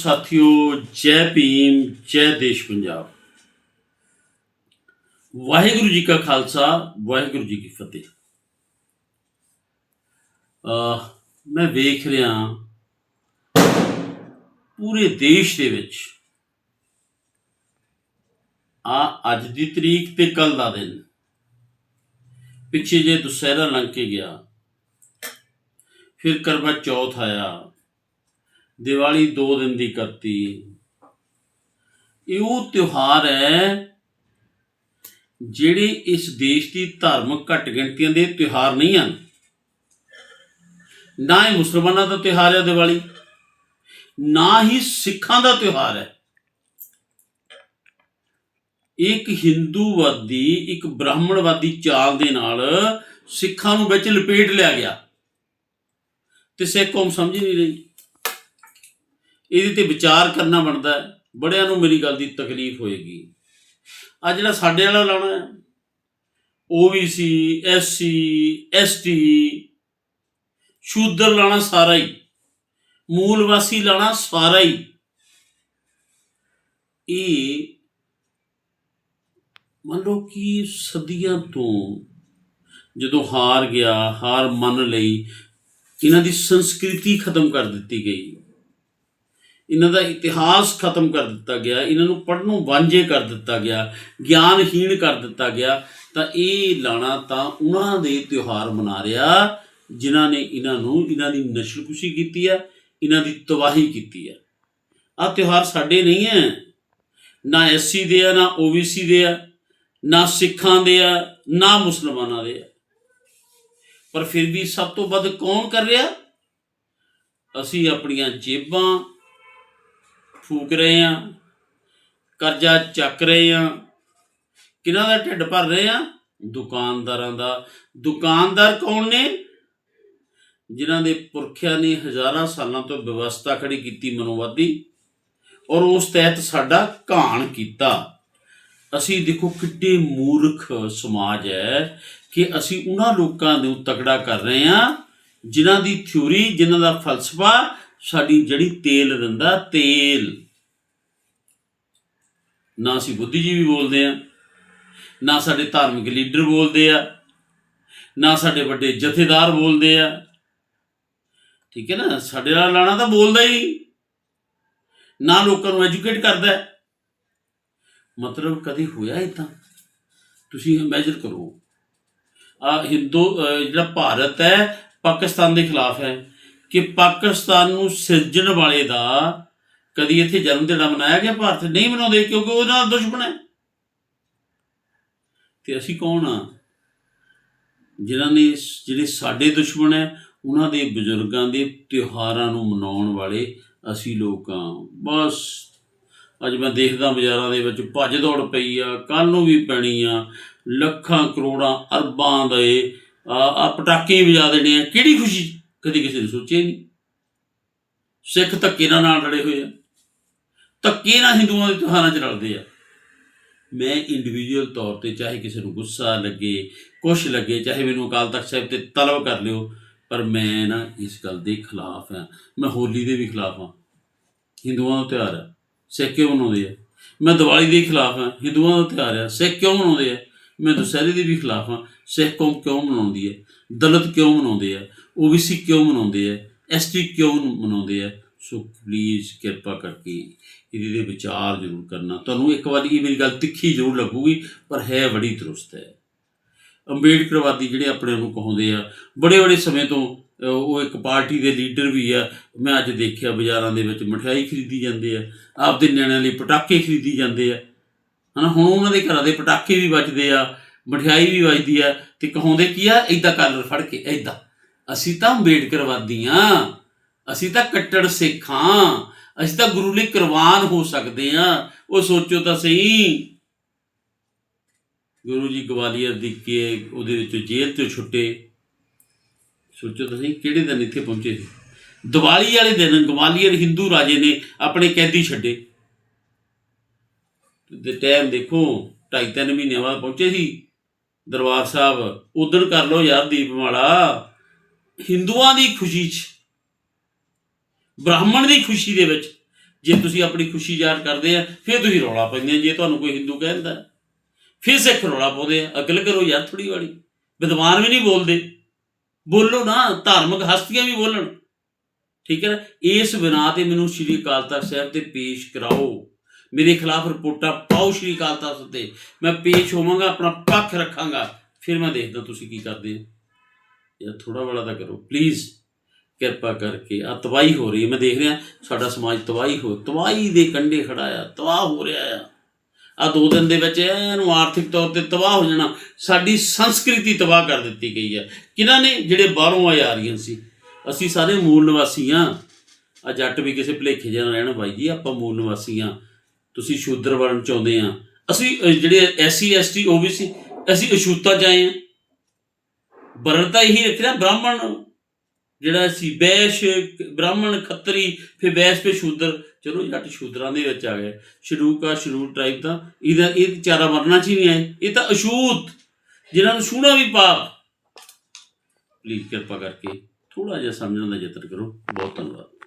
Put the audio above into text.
ਸਾਥੀਓ, ਜੈ ਭੀਮ, ਜੈ ਦੇਸ਼ ਪੰਜਾਬ। ਵਾਹਿਗੁਰੂ ਜੀ ਕਾ ਖਾਲਸਾ, ਵਾਹਿਗੁਰੂ ਜੀ ਕੀ ਫਤਿਹ। ਅਹ, ਮੈਂ ਵੇਖ ਰਿਹਾ ਪੂਰੇ ਦੇਸ਼ ਦੇ ਵਿੱਚ ਆ ਅੱਜ ਦੀ ਤਰੀਕ ਤੇ ਕੱਲ ਦਾ ਦਿਨ। ਪਿੱਛੇ ਜੇ ਦੁਸਹਿਰਾ ਲੰਘ ਕੇ ਗਿਆ, ਫਿਰ ਕਰਵਾ ਚੌਥ ਆਇਆ। ਦੀਵਾਲੀ 2 ਦਿਨ ਦੀ ਕਰਤੀ। ਇਹ ਉਹ ਤਿਉਹਾਰ ਹੈ ਜਿਹੜੇ ਇਸ ਦੇਸ਼ ਦੀ ਧਾਰਮਿਕ ਘੱਟ ਗਿਣਤੀਆਂ ਦੇ ਤਿਉਹਾਰ ਨਹੀਂ ਹਨ। ਨਾ ਹੀ ਮੁਸਲਮਾਨਾਂ ਦਾ ਤਿਉਹਾਰ ਹੈ ਦੀਵਾਲੀ, ਨਾ ਹੀ ਸਿੱਖਾਂ ਦਾ ਤਿਉਹਾਰ ਹੈ। ਇੱਕ ਹਿੰਦੂਵਾਦੀ, ਇੱਕ ਬ੍ਰਾਹਮਣਵਾਦੀ ਚਾਲ ਦੇ ਨਾਲ ਸਿੱਖਾਂ ਨੂੰ ਵਿੱਚ ਲਪੇਟ ਲਿਆ ਗਿਆ। ਤੇ ਸਿੱਖ ਕੌਮ ਸਮਝ ਨਹੀਂ ਰਹੀ। ਇਹਦੇ ਤੇ ਵਿਚਾਰ ਕਰਨਾ ਬਣਦਾ ਹੈ, ਬੜਿਆਂ ਨੂੰ ਮੇਰੀ ਗੱਲ ਦੀ ਤਕਲੀਫ ਹੋਏਗੀ। ਆ ਜਿਹੜਾ ਸਾਡੇ ਵਾਲਾ ਲਾਉਣਾ ਹੈ OBC SC ST ਸ਼ੂਦਰ ਲਾਣਾ ਸਾਰਾ ਹੀ, ਮੂਲ ਵਾਸੀ ਲਾਣਾ ਸਾਰਾ ਹੀ। ਇਹ ਮੰਨ ਲਓ ਕਿ ਸਦੀਆਂ ਤੋਂ ਜਦੋਂ ਹਾਰ ਗਿਆ, ਹਾਰ ਮੰਨ ਲਈ, ਇਹਨਾਂ ਦੀ ਸੰਸਕ੍ਰਿਤੀ ਖਤਮ ਕਰ ਦਿੱਤੀ ਗਈ। ਇਹਨਾਂ ਦਾ ਇਤਿਹਾਸ ਖਤਮ ਕਰ ਦਿੱਤਾ ਗਿਆ, ਇਹਨਾਂ ਨੂੰ ਪੜ੍ਹਨੋਂ ਵਾਂਝੇ ਕਰ ਦਿੱਤਾ ਗਿਆ, ਗਿਆਨਹੀਣ ਕਰ ਦਿੱਤਾ ਗਿਆ, ਤਾਂ ਇਹ ਲਾਣਾ ਤਾਂ ਉਹਨਾਂ ਦੇ ਤਿਉਹਾਰ ਮਨਾ ਰਿਹਾ, ਜਿਨ੍ਹਾਂ ਨੇ ਇਹਨਾਂ ਨੂੰ, ਇਹਨਾਂ ਦੀ ਨਸ਼ਲਕੁਸ਼ੀ ਕੀਤੀ ਹੈ, ਇਹਨਾਂ ਦੀ ਤਬਾਹੀ ਕੀਤੀ ਹੈ। ਆਹ ਤਿਉਹਾਰ ਸਾਡੇ ਨਹੀਂ ਹੈ। ਨਾ ਐਸਸੀ ਦੇ ਆ, ਨਾ ਓਬੀਸੀ ਦੇ ਆ, ਨਾ ਸਿੱਖਾਂ ਦੇ ਆ, ਨਾ ਮੁਸਲਮਾਨਾਂ ਦੇ ਆ। ਪਰ ਫਿਰ ਵੀ ਸਭ ਤੋਂ ਵੱਧ ਕੌਣ ਕਰ ਰਿਹਾ? ਅਸੀਂ ਆਪਣੀਆਂ ਜੇਬਾਂ ਫੂਕ ਰਹੇ ਆ, ਕਰਜ਼ਾ ਚੱਕ ਰਹੇ ਆ। ਕਿਹਨਾਂ ਦਾ ਢਿੱਡ ਭਰ ਰਹੇ ਆ? ਦੁਕਾਨਦਾਰਾਂ ਦਾ। ਦੁਕਾਨਦਾਰ ਕੌਣ ਨੇ? ਜਿਨ੍ਹਾਂ ਦੇ ਪੁਰਖਿਆਂ ਨੇ ਹਜ਼ਾਰਾਂ ਸਾਲਾਂ ਤੋਂ ਵਿਵਸਥਾ ਖੜੀ ਕੀਤੀ ਮਨੋਵਾਦੀ ਔਰ ਉਸ ਤਹਿਤ ਸਾਡਾ ਘਾਣ ਕੀਤਾ। ਅਸੀਂ ਦੇਖੋ ਕਿੱਡੇ ਮੂਰਖ ਸਮਾਜ ਹੈ ਕਿ ਅਸੀਂ ਉਹਨਾਂ ਲੋਕਾਂ ਨੂੰ ਤਕੜਾ ਕਰ ਰਹੇ ਹਾਂ ਜਿਨ੍ਹਾਂ ਦੀ ਥਿਊਰੀ, ਜਿਨ੍ਹਾਂ ਦਾ ਫਲਸਫਾ, ਸਾਡੀ ਜਿਹੜੀ ਤੇਲ ਦਿੰਦਾ ਤੇਲ। ਨਾ ਅਸੀਂ ਬੁੱਧੀਜੀਵੀ ਬੋਲਦੇ ਆ ਨਾ ਸਾਡੇ ਧਾਰਮਿਕ ਲੀਡਰ ਬੋਲਦੇ ਆ, ਨਾ ਸਾਡੇ ਵੱਡੇ ਜਥੇਦਾਰ ਬੋਲਦੇ ਆ। ਠੀਕ ਹੈ ਨਾ? ਸਾਡੇ ਨਾਲ ਲਾਣਾ ਤਾਂ ਬੋਲਦਾ ਹੀ। ਨਾ ਲੋਕਾਂ ਨੂੰ ਐਜੂਕੇਟ ਕਰਦਾ। ਮਤਲਬ ਕਦੀ ਹੋਇਆ ਇਦਾਂ ਤੁਸੀਂ ਇਮੇਜਿਨ ਕਰੋ। ਆ ਹਿੰਦੂ ਜਿਹੜਾ ਭਾਰਤ ਹੈ, ਪਾਕਿਸਤਾਨ ਦੇ ਖਿਲਾਫ ਹੈ ਕਿ ਪਾਕਿਸਤਾਨ ਨੂੰ ਸਿਰਜਣ ਵਾਲੇ ਦਾ ਕਦੀ ਇੱਥੇ ਜਨਮ ਦਿਹਾੜਾ ਮਨਾਇਆ ਗਿਆ ਭਾਰਤ? ਨਹੀਂ ਮਨਾਉਂਦੇ, ਕਿਉਂਕਿ ਉਹ ਨਾਲ ਦੁਸ਼ਮਣ ਹੈ। ਤੇ ਅਸੀਂ ਕੌਣ ਆ? ਜਿਨ੍ਹਾਂ ਨੇ ਜਿਹੜੇ ਸਾਡੇ ਦੁਸ਼ਮਣ ਹੈ, ਉਹਨਾਂ ਦੇ ਬਜ਼ੁਰਗਾਂ ਦੇ ਤਿਉਹਾਰਾਂ ਨੂੰ ਮਨਾਉਣ ਵਾਲੇ ਅਸੀਂ ਲੋਕ ਆ। ਬਸ, ਅੱਜ ਮੈਂ ਦੇਖਦਾ ਬਾਜ਼ਾਰਾਂ ਦੇ ਵਿੱਚ ਭੱਜ ਦੌੜ ਪਈ ਆ ਕੱਲ ਨੂੰ ਵੀ ਪੈਣੀ ਆ। ਲੱਖਾਂ, ਕਰੋੜਾਂ, ਅਰਬਾਂ ਦੇ ਆ ਪਟਾਕੇ ਵਜਾ ਦੇਣੇ ਆ। ਕਿਹੜੀ ਖੁਸ਼ੀ? ਕਦੀ ਕਿਸੇ ਨੇ ਸੋਚਿਆ ਹੀ ਨਹੀਂ। ਸਿੱਖ ਧੱਕੇ ਨਾਲ ਲੜੇ ਹੋਏ ਆ। ਧੱਕੇ ਨਾਲ ਹਿੰਦੂਆਂ ਦੇ ਤਿਉਹਾਰਾਂ 'ਚ ਰਲਦੇ ਆ। ਮੈਂ ਇੰਡੀਵਿਜੂਅਲ ਤੌਰ ਤੇ ਚਾਹੇ ਕਿਸੇ ਨੂੰ ਗੁੱਸਾ ਲੱਗੇ, ਕੁਛ ਲੱਗੇ, ਚਾਹੇ ਮੈਨੂੰ ਅਕਾਲ ਤਖਤ ਸਾਹਿਬ ਤੇ ਤਲਬ ਕਰ ਲਿਓ, ਪਰ ਮੈਂ ਨਾ ਇਸ ਗੱਲ ਦੇ ਖਿਲਾਫ ਹਾਂ। ਮੈਂ ਹੋਲੀ ਦੇ ਵੀ ਖਿਲਾਫ ਹਾਂ। ਹਿੰਦੂਆਂ ਦਾ ਤਿਉਹਾਰ ਹੈ ਸਿੱਖ ਕਿਉਂ ਮਨਾਉਂਦੇ ਆ? ਮੈਂ ਦੀਵਾਲੀ ਦੇ ਖਿਲਾਫ ਹਾਂ। ਹਿੰਦੂਆਂ ਦਾ ਤਿਉਹਾਰ ਹੈ ਸਿੱਖ ਕਿਉਂ ਮਨਾਉਂਦੇ ਆ? ਮੈਂ ਦੁਸਹਿਰੇ ਦੇ ਵੀ ਖਿਲਾਫ ਹਾਂ। ਸਿੱਖ ਕੌਮ ਕਿਉਂ ਮਨਾਉਂਦੀ ਹੈ ਦਲਿਤ ਕਿਉਂ ਮਨਾਉਂਦੇ ਆ? ਓਬੀਸੀ ਕਿਉਂ ਮਨਾਉਂਦੇ ਆ? ਐਸਟੀ ਕਿਉਂ ਮਨਾਉਂਦੇ ਆ? ਸੋ ਪਲੀਜ਼ ਕਿਰਪਾ ਕਰਕੇ ਇਹਦੇ ਦੇ ਵਿਚਾਰ ਜ਼ਰੂਰ ਕਰਨਾ। ਤੁਹਾਨੂੰ ਇੱਕ ਵਾਰੀ ਇਹ ਮੇਰੀ ਗੱਲ ਤਿੱਖੀ ਜ਼ਰੂਰ ਲੱਗੂਗੀ, ਪਰ ਹੈ ਬੜੀ ਦਰੁਸਤ ਹੈ। ਅੰਬੇਡਕਰਵਾਦੀ ਜਿਹੜੇ ਆਪਣੇ ਨੂੰ ਕਹਾਉਂਦੇ ਆ, ਬੜੇ ਬੜੇ ਸਮੇਂ ਤੋਂ ਉਹ ਇੱਕ ਪਾਰਟੀ ਦੇ ਲੀਡਰ ਵੀ ਆ। ਮੈਂ ਅੱਜ ਦੇਖਿਆ ਬਾਜ਼ਾਰਾਂ ਦੇ ਵਿੱਚ ਮਠਿਆਈ ਖਰੀਦੀ ਜਾਂਦੇ ਆ, ਆਪਦੇ ਨਿਆਣਿਆਂ ਲਈ ਪਟਾਕੇ ਖਰੀਦੀ ਜਾਂਦੇ ਆ। ਹਨਾ, ਹੁਣ ਉਹਨਾਂ ਦੇ ਘਰਾਂ ਦੇ ਪਟਾਕੇ ਵੀ ਵੱਜਦੇ ਆ, ਮਠਿਆਈ ਵੀ ਵੱਜਦੀ ਆ, ਤੇ ਕਹਾਉਂਦੇ ਕੀ ਆ? ਏਦਾਂ ਕਲਰ ਫੜ ਕੇ, ਏਦਾਂ। ਅਸੀਂ ਤਾਂ ਅੰਬੇਡਕਰਵਾਦੀ ਆ। ਅਸੀਂ ਤਾਂ ਕੱਟੜ ਸਿੱਖ ਹਾਂ। ਅਸੀਂ ਤਾਂ ਗੁਰੂ ਲਈ ਕੁਰਬਾਨ ਹੋ ਸਕਦੇ ਹਾਂ। ਉਹ ਸੋਚੋ ਤਾਂ ਸਹੀ। ਗੁਰੂ ਜੀ ਗਵਾਲੀਅਰ ਦੀ ਕੇ ਉਹਦੇ ਵਿੱਚੋਂ ਜੇਲ੍ਹ ਤੋਂ ਛੁੱਟੇ। ਸੋਚੋ ਤਾਂ ਸਹੀ ਕਿਹੜੇ ਦਿਨ ਇੱਥੇ ਪਹੁੰਚੇ ਸੀ? ਦੀਵਾਲੀ ਵਾਲੇ ਦਿਨ ਗਵਾਲੀਅਰ ਹਿੰਦੂ ਰਾਜੇ ਨੇ ਆਪਣੇ ਕੈਦੀ ਛੱਡੇ। ਤੇ ਟਾਈਮ ਦੇਖੋ, ਢਾਈ ਤਿੰਨ ਮਹੀਨਿਆਂ ਬਾਅਦ ਪਹੁੰਚੇ ਸੀ। ਦਰਬਾਰ ਸਾਹਿਬ, ਉਦਣ ਕਰ ਲਓ ਯਾਰ ਦੀਪਮਾਲਾ ਹਿੰਦੂਆਂ ਦੀ ਖੁਸ਼ੀ 'ਚ ਬ੍ਰਾਹਮਣ ਦੀ ਖੁਸ਼ੀ ਦੇ ਵਿੱਚ ਜੇ ਤੁਸੀਂ ਆਪਣੀ ਖੁਸ਼ੀ ਜ਼ਾਹਰ ਕਰਦੇ ਆ, ਫਿਰ ਤੁਸੀਂ ਰੌਲਾ ਪਾਉਂਦੇ ਆ, ਜੇ ਤੁਹਾਨੂੰ ਕੋਈ ਹਿੰਦੂ ਕਹਿੰਦਾ। ਫਿਰ ਸਿੱਖ ਰੌਲਾ ਪਾਉਂਦੇ ਆ, ਅਕਲ ਕਰੋ ਯਾਰ ਥੋੜੀ ਵਾਲੀ। ਵਿਦਵਾਨ ਵੀ ਨਹੀਂ ਬੋਲਦੇ। ਬੋਲੋ ਨਾ, ਧਾਰਮਿਕ ਹਸਤੀਆਂ ਵੀ ਬੋਲਣ। ਠੀਕ ਹੈ ਨਾ? ਇਸ ਬਿਨਾ ਤੇ ਮੈਨੂੰ ਸ਼੍ਰੀ ਅਕਾਲ ਤਖਤ ਸਾਹਿਬ ਤੇ ਪੇਸ਼ ਕਰਾਓ। ਮੇਰੇ ਖਿਲਾਫ ਰਿਪੋਰਟਾਂ ਪਾਓ ਸ਼੍ਰੀ ਅਕਾਲ ਤਖਤ ਤੇ। ਮੈਂ ਪੇਸ਼ ਹੋਵਾਂਗਾ, ਆਪਣਾ ਪੱਖ ਰੱਖਾਂਗਾ। ਫਿਰ ਮੈਂ ਦੇਖਦਾ ਤੁਸੀਂ ਕੀ ਕਰਦੇ ਹੋ। ਯਾਰ ਥੋੜਾ ਬੜਾ ਤਾਂ ਕਰੋ ਪਲੀਜ਼ ਕਿਰਪਾ ਕਰਕੇ। ਆ ਤਬਾਹੀ ਹੋ ਰਹੀ ਹੈ। ਮੈਂ ਦੇਖ ਰਿਹਾ ਸਾਡਾ ਸਮਾਜ ਤਬਾਹੀ ਹੋ ਤਬਾਹੀ ਦੇ ਕੰਢੇ ਖੜਾ ਆ ਤਬਾਹ ਹੋ ਰਿਹਾ ਆ। ਆ ਦੋ ਦਿਨ ਦੇ ਵਿੱਚ ਇਹਨੂੰ ਆਰਥਿਕ ਤੌਰ ਤੇ ਤਬਾਹ ਹੋ ਜਾਣਾ ਸਾਡੀ ਸੰਸਕ੍ਰਿਤੀ ਤਬਾਹ ਕਰ ਦਿੱਤੀ ਗਈ ਹੈ ਕਿਹਨਾਂ ਨੇ? ਜਿਹੜੇ ਬਾਹਰੋਂ ਆਏ ਆਰੀਅਨ ਸੀ। ਅਸੀਂ ਸਾਰੇ ਮੂਲ ਨਿਵਾਸੀ ਹਾਂ ਆ ਜੱਟ ਵੀ ਕਿਸੇ ਭਲੇਖੇ ਜਿਹੇ ਨਾਲ ਰਹਿਣ ਬਾਈ ਜੀ ਆਪਾਂ ਮੂਲ ਨਿਵਾਸੀ ਹਾਂ ਤੁਸੀਂ ਸ਼ੂਦਰ ਬਣਨ ਚਾਹੁੰਦੇ ਆ। ਅਸੀਂ ਅ, ਜਿਹੜੇ ਐਸਸੀ ਐਸਟੀ ਓਬੀਸੀ ਅਸੀਂ ਅਛੂਤਾ ਚ ਆਏ ਆ। ਵਰਣ ਤਾਂ ਇਹੀ ਰੱਖਿਆ ਬ੍ਰਾਹਮਣ ਜਿਹੜਾ ਸੀ ਬੈਸ਼, ਬ੍ਰਾਹਮਣ, ਖੱਤਰੀ, ਫਿਰ ਵੈਸ਼ ਤੇ ਸ਼ੂਦਰ। ਚਲੋ ਜੱਟ ਸ਼ੂਦਰਾਂ ਦੇ ਵਿੱਚ ਆ ਗਏ। ਸ਼ਡੂਕਾ ਸ਼ਡੂਲ ਟ੍ਰਾਈਬ ਤਾਂ ਇਹਦਾ ਇਹ ਚਾਰਾ ਵਰਨਾ ਚ ਹੀ ਨਹੀਂ ਆਏ। ਇਹ ਤਾਂ ਅਸ਼ੂਤ, ਜਿਨ੍ਹਾਂ ਨੂੰ ਛੂਣਾ ਵੀ ਪਾਪ। ਪਲੀਜ਼ ਕਿਰਪਾ ਕਰਕੇ ਥੋੜਾ ਜਿਹਾ ਸਮਝਣ ਦਾ ਯਤਨ ਕਰੋ। ਬਹੁਤ ਧੰਨਵਾਦ।